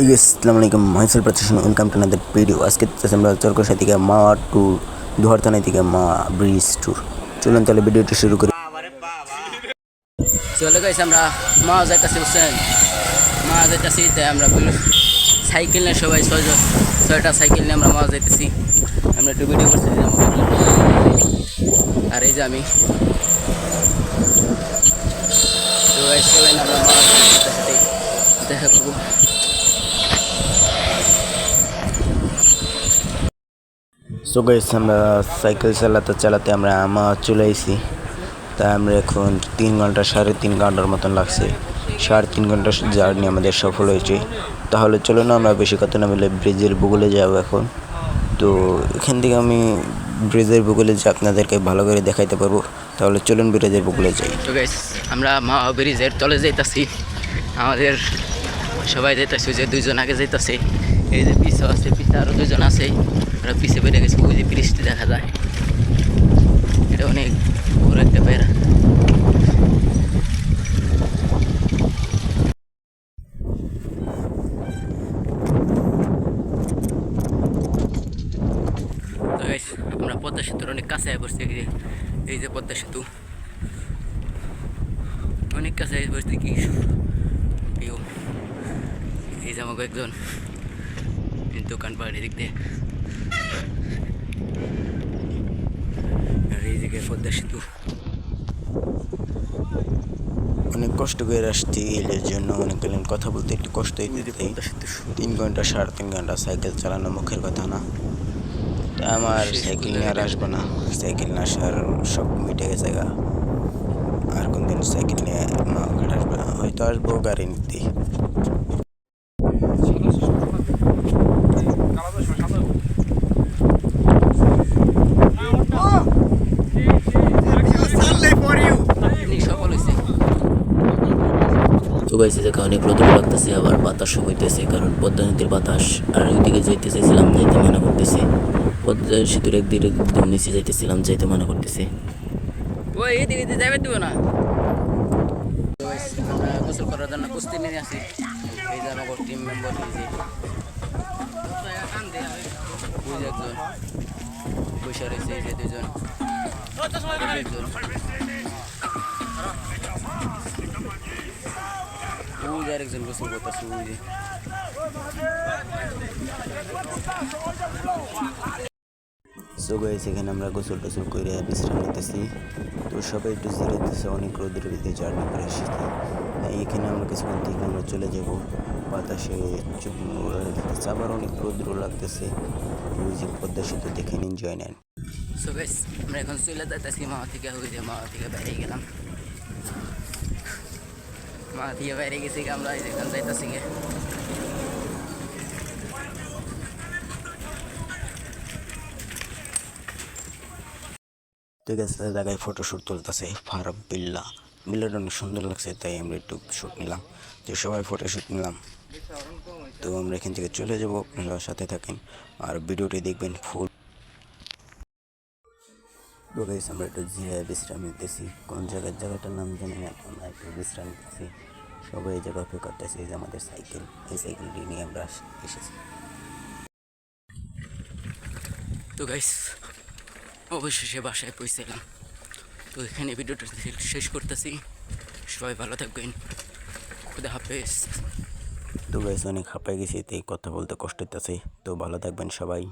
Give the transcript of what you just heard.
আসসালামু আলাইকুম মহেশ্বর প্রতিষ্ঠান ওয়েলকাম টু নাদের ভিডিও আজকে আমরা চরকসা থেকে মা টু দুহারতানা থেকে মা ব্রিজ ট্যুর চলুন তাহলে ভিডিওটি শুরু করি। চলে গেছি আমরা মা যাইতেছি, বুঝছেন? মা যাইতেছি, তাই আমরা সাইকেল নিয়ে সবাই ছয় ছয়টা সাইকেল নিয়ে আমরা মা যাইতেছি। আমরা একটু ভিডিও করছি আর এই যে আমি। দেখা করব। সো গাইস আমরা সাইকেল চালাতে চালাতে আমরা আমা চলে এসেছি তাই আমরা এখন তিন ঘণ্টা, সাড়ে তিন ঘণ্টার মতন লাগছে। সাড়ে তিন ঘণ্টার জার্নি আমাদের সফল হয়েছে। তাহলে চলো না, আমরা বেশি কথা না বলে ব্রিজের বুগলে যাব এখন। তো এখান থেকে আমি ব্রিজের বুগলে যে আপনাদেরকে ভালো করে দেখাইতে পারব, তাহলে চলুন ব্রিজের বুগলে যাই। তো গাইস আমরা মা ব্রিজের তলে যাইতাছি। আমাদের সবাই যাইতাছি, যে দুইজন আগে যাইতাছে। এই যে পিছে আছে পিছে আরও দুজন আছে। ওরা পিছে বেড়ে গেছে, ওই যে বৃষ্টি দেখা যায়। এটা অনেক বড় একটা বেড়া আমরা পদ্মা সেতুর অনেক কাছে পড়ছি এই যে পদ্মা সেতু। অনেক কাছে পড়ছি, কি এই যে আমাকে একজন দোকান পাহাড়ি দিক দিয়ে আর এই জায়গায় পদ্মা সেতু অনেক কষ্ট করে আসছি এর জন্য মনে করলেন কথা বলতে একটু কষ্ট তিন ঘণ্টা সাড়ে তিন ঘণ্টা সাইকেল চালানো মুখের কথা না। আমার সাইকেল নিয়ে আর আসব না। সাইকেল না আসার সব মিটে গেছে গা। আর কোনদিন সাইকেল নিয়ে ঘাট আসবে না। হয়তো আসব গাড়ি নিতে অনেক সফল হয়েছে গাইছে দেখে অনেক রোদ লাগতেছে আবার বাতাসও হইতেছে কারণ পদ্মা নদীর বাতাস আর ওইদিকে যাইতে চাইছিলাম যাইতে মানা করতেছে। পদ্মা সেতুর একদিকে একদম নিচে যাইতেছিলাম যাইতে মানা করতেছে। ওই এদিকে এদিকে যাবে দিব না। আমরা গোসল করার জন্য কুস্তি নিয়ে আসি এই যে আমাকে টিম মেম্বার যে যে একজন বসে রয়েছে এই যে দুজন। যে আরেকজন গোসল করতেছে ওই যে সো গাইস এখানে আমরা গোসল টোসল করে বিশ্রাম নিতেছি। তো সবাই একটু জিরাইতেছে অনেক রোদের ভিতরে জার্নি করে এসেছি। এখানে আমরা কিছুক্ষণ থেকে আমরা চলে যাব। বাতাসে আবার অনেক রোদ্র লাগতেছে। ওই যে পদ্মা সেতু দেখে নিন জয় নেন। সো গাইস আমরা এখন চলে যাইতেছি মা থেকে। ওই যে মা থেকে বাইরে গেলাম। মা থেকে বাইরে গেছি, আমরা এখন যাইতেছি গিয়ে। ঠিক আছে জায়গায় ফটোশ্যুট তুলতেছে, ফারাব বিল্লা। বিল্লাটা অনেক সুন্দর লাগছে, তাই আমরা একটু শ্যুট নিলাম। তো সবাই ফটোশ্যুট নিলাম। তো আমরা এখান থেকে চলে যাব, আপনারা সাথে থাকেন। আর ভিডিওটি দেখবেন ফুল তো গাইস আমরা একটু জিরায় বিশ্রাম নিতেছি। কোন জায়গার জায়গাটার নাম জানি না আমরা একটু বিশ্রাম নিতেছি। সবাই এই জায়গা অপেক্ষা করতেছি যে আমাদের সাইকেল এই সাইকেলটি নিয়ে আমরা এসেছি। তো গাইস অবশেষে বাসায় পৌঁছালাম তো এখানে ভিডিওটা শেষ করতেছি। সবাই ভালো থাকবেন। খুদা হাফেজ। তো গাইস অনেক হাঁপাই গেছি তাই কথা বলতে কষ্ট হইতেছে। তো ভালো থাকবেন সবাই।